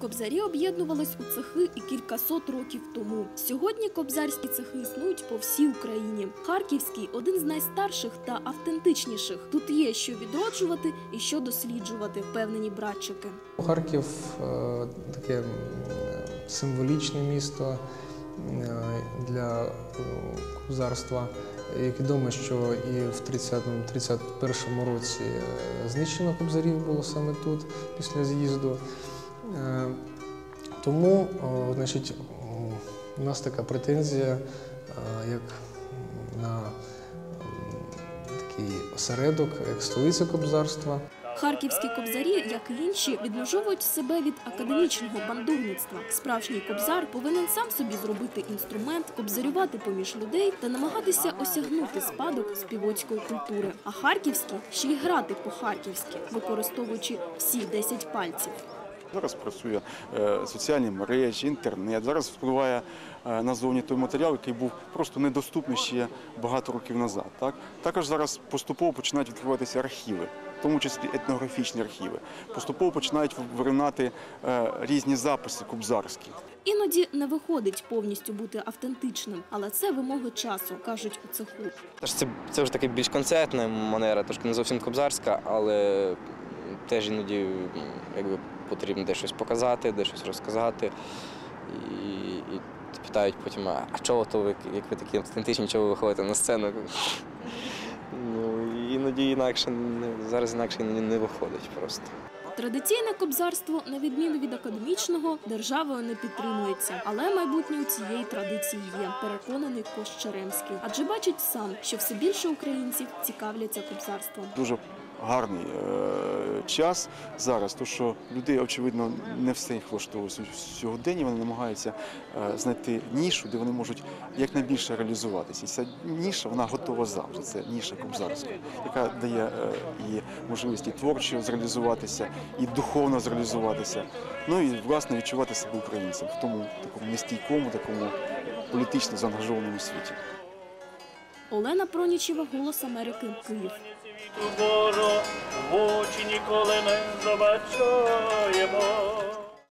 Кобзарі об'єднувались у цехи і кількасот років тому. Сьогодні кобзарські цехи існують по всій Україні. Харківський один з найстарших та автентичніших. Тут є що відроджувати і що досліджувати, впевнені братчики. Харків е, таке символічне місто е, для е, кобзарства. Як відомо, що і в 30-31 році знищено кобзарів було саме тут, після з'їзду. Е, Тому, значить, у нас така претензія, е, як на такий осередок, як столиця кобзарства. Харківські кобзарі, як і інші, відмежовують себе від академічного бандурництва. Справжній кобзар повинен сам собі зробити інструмент, кобзарювати поміж людей та намагатися осягнути спадок співоцької культури. А харківські ще й грати по-харківськи, використовуючи всі 10 пальців. Зараз працює е, соціальні мережі, інтернет. Зараз впливає е, назовні той матеріал, який був просто недоступний ще багато років назад. Так? Також зараз поступово починають відкриватися архіви, в тому числі етнографічні архіви. Поступово починають виринати е, різні записи кубзарські. Іноді не виходить повністю бути автентичним, але це вимоги часу, кажуть у цеху. Це, це вже таке більш концертна манера, трошки не зовсім кобзарська, але теж іноді якби, потрібно де щось показати, де щось розказати. І, і питають потім, а чого то ви, як ви такі автентичні, чого ви виходите на сцену? Ну, іноді інакше зараз інакше не, не виходить просто. Традиційне кобзарство, на відміну від академічного, державою не підтримується, але майбутнє у цієї традиції є. Переконаний Кош Черемський, адже бачить сам, що все більше українців цікавляться кобзарством. Дуже гарний е, час зараз, тому що людей, очевидно, не все їх влаштовує сьогодні. Вони намагаються е, знайти нішу, де вони можуть якнайбільше реалізуватися. І ця ніша вона готова завжди. Це ніша кобзарська, яка дає е, і можливість і творчо зреалізуватися, і духовно зреалізуватися. Ну і власне відчувати себе українцем в тому такому нестійкому, такому політично заангажованому світі. Олена Пронічева, Голос Америки, Київ. В очі ніколи не забачаємо.